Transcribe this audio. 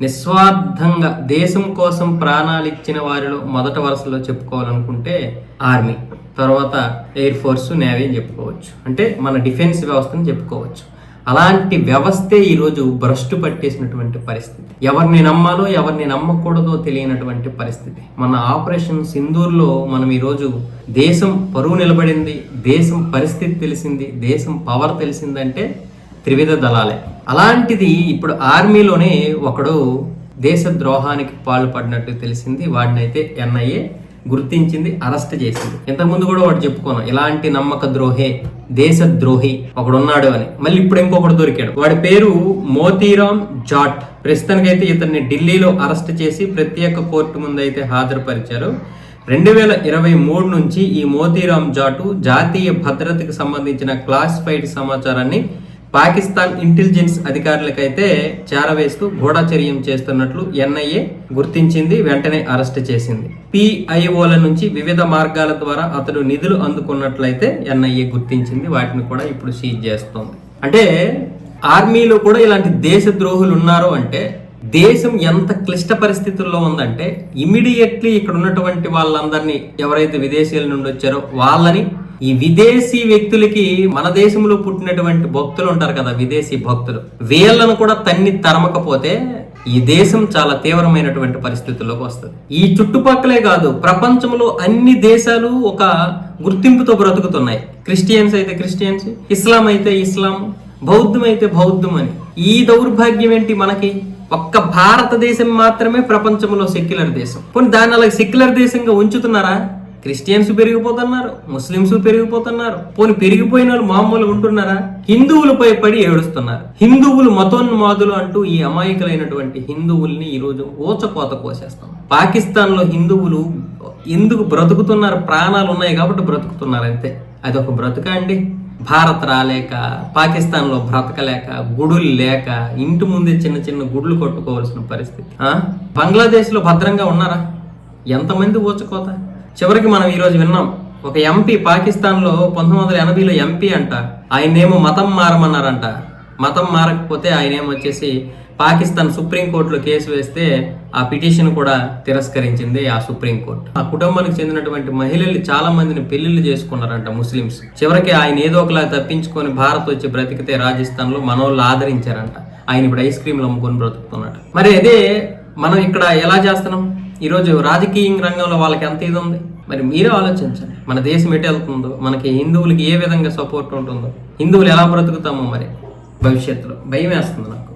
నిస్వార్థంగా దేశం కోసం ప్రాణాలు ఇచ్చిన వారిలో మొదట వరుసలో చెప్పుకోవాలనుకుంటే ఆర్మీ తర్వాత ఎయిర్ ఫోర్స్ నేవీ అని చెప్పుకోవచ్చు. అంటే మన డిఫెన్స్ వ్యవస్థని చెప్పుకోవచ్చు. అలాంటి వ్యవస్థే ఈరోజు భ్రష్టు పట్టేసినటువంటి పరిస్థితి. ఎవరిని నమ్మాలో ఎవరిని నమ్మకూడదో తెలియనటువంటి పరిస్థితి. మన ఆపరేషన్ సింధూర్లో మనం ఈరోజు దేశం పరువు నిలబడింది దేశం పరిస్థితి తెలిసింది దేశం పవర్ తెలిసిందంటే త్రివిధ దళాలే. అలాంటిది ఇప్పుడు ఆర్మీలోనే ఒకడు దేశ ద్రోహానికి పాల్పడినట్టు తెలిసింది. వాడిని అయితే ఎన్ఐఏ గుర్తించింది అరెస్ట్ చేసింది. ఇంతకుముందు కూడా వాడు చెప్పుకోను ఇలాంటి నమ్మక ద్రోహే దేశ ద్రోహి ఒకడున్నాడు అని. మళ్ళీ ఇప్పుడు ఇంకొకడు దొరికాడు. వాడి పేరు మోతీరామ్ జాట్. ప్రస్తుతానికైతే ఇతన్ని ఢిల్లీలో అరెస్ట్ చేసి ప్రత్యేక కోర్టు ముందు అయితే హాజరుపరిచారు. రెండు వేల ఇరవై మూడు నుంచి ఈ మోతీరామ్ జాటు జాతీయ భద్రతకు సంబంధించిన క్లాసిఫైడ్ సమాచారాన్ని పాకిస్తాన్ ఇంటెలిజెన్స్ అధికారులకైతే చేరవేస్తూ గూఢచర్యం చేస్తున్నట్లు ఎన్ఐఏ గుర్తించింది వెంటనే అరెస్ట్ చేసింది. పిఐఓల నుంచి వివిధ మార్గాల ద్వారా అతడు నిధులు అందుకున్నట్లయితే ఎన్ఐఏ గుర్తించింది వాటిని కూడా ఇప్పుడు సీజ్ చేస్తోంది. అంటే ఆర్మీలో కూడా ఇలాంటి దేశ ద్రోహులు ఉన్నారు అంటే దేశం ఎంత క్లిష్ట పరిస్థితుల్లో ఉందంటే ఇమీడియట్లీ ఇక్కడ ఉన్నటువంటి వాళ్ళందరినీ ఎవరైతే విదేశీయుల నుండి వచ్చారో వాళ్ళని ఈ విదేశీ వ్యక్తులకి మన దేశంలో పుట్టినటువంటి భక్తులు ఉంటారు కదా విదేశీ భక్తులు. వీళ్ళను కూడా తన్ని తరమకపోతే ఈ దేశం చాలా తీవ్రమైనటువంటి పరిస్థితుల్లోకి వస్తుంది. ఈ చుట్టుపక్కలే కాదు ప్రపంచంలో అన్ని దేశాలు ఒక గుర్తింపుతో బ్రతుకుతున్నాయి. క్రిస్టియన్స్ అయితే క్రిస్టియన్స్ ఇస్లాం అయితే ఇస్లాం బౌద్ధం అయితే బౌద్ధం అని. ఈ దౌర్భాగ్యం ఏంటి మనకి? ఒక్క భారతదేశం మాత్రమే ప్రపంచంలో సెక్యులర్ దేశం. కొన్ని దాన్ని అలా సెక్యులర్ దేశంగా ఉంచుతున్నారా? క్రిస్టియన్స్ పెరిగిపోతున్నారు ముస్లిమ్స్ పెరిగిపోతున్నారు. పోని పెరిగిపోయిన వాళ్ళు మామూలుగా ఉంటున్నారా? హిందువులపై పడి ఏడుస్తున్నారు. హిందువులు మతోన్మాదులు అంటూ ఈ అమాయకులైనటువంటి హిందువుల్ని ఈరోజు ఊచకోత కోసేస్తాం. పాకిస్తాన్లో హిందువులు ఎందుకు బ్రతుకుతున్నారు? ప్రాణాలు ఉన్నాయి కాబట్టి బ్రతుకుతున్నారు అంతే. అది ఒక బ్రతుక అండి. భారత్ రాలేక పాకిస్తాన్లో బ్రతకలేక గుడులు లేక ఇంటి ముందే చిన్న చిన్న గుడ్లు కొట్టుకోవాల్సిన పరిస్థితి. బంగ్లాదేశ్లో భద్రంగా ఉన్నారా? ఎంతమంది ఊచకోత? చివరికి మనం ఈరోజు విన్నాం ఒక ఎంపీ పాకిస్తాన్లో పంతొమ్మిది వందల ఎనభైలో ఎంపీ అంట ఆయనేమో మతం మారమన్నారంట. మతం మారకపోతే ఆయనేమో వచ్చేసి పాకిస్తాన్ సుప్రీంకోర్టులో కేసు వేస్తే ఆ పిటిషన్ కూడా తిరస్కరించింది ఆ సుప్రీంకోర్టు ఆ కుటుంబానికి చెందినటువంటి మహిళలు చాలా మందిని పెళ్ళిళ్ళు చేసుకున్నారంట ముస్లిమ్స్. చివరికి ఆయన ఏదో ఒకలా తప్పించుకొని భారత్ వచ్చి బ్రతికితే రాజస్థాన్లో మనోళ్ళు ఆదరించారంట. ఆయన ఇప్పుడు ఐస్ క్రీమ్లు అమ్ముకొని బ్రతుకుతున్నాడు. మరి అదే మనం ఇక్కడ ఎలా చేస్తున్నాం? ఈరోజు రాజకీయ రంగంలో వాళ్ళకి ఎంత ఇది ఉంది? మరి మీరే ఆలోచించండి. మన దేశం ఎటు వెళ్తుందో మనకి హిందువులకి ఏ విధంగా సపోర్ట్ ఉంటుందో. హిందువులు ఎలా బ్రతుకుతామో మరి. భవిష్యత్తులో భయం వేస్తుంది నాకు.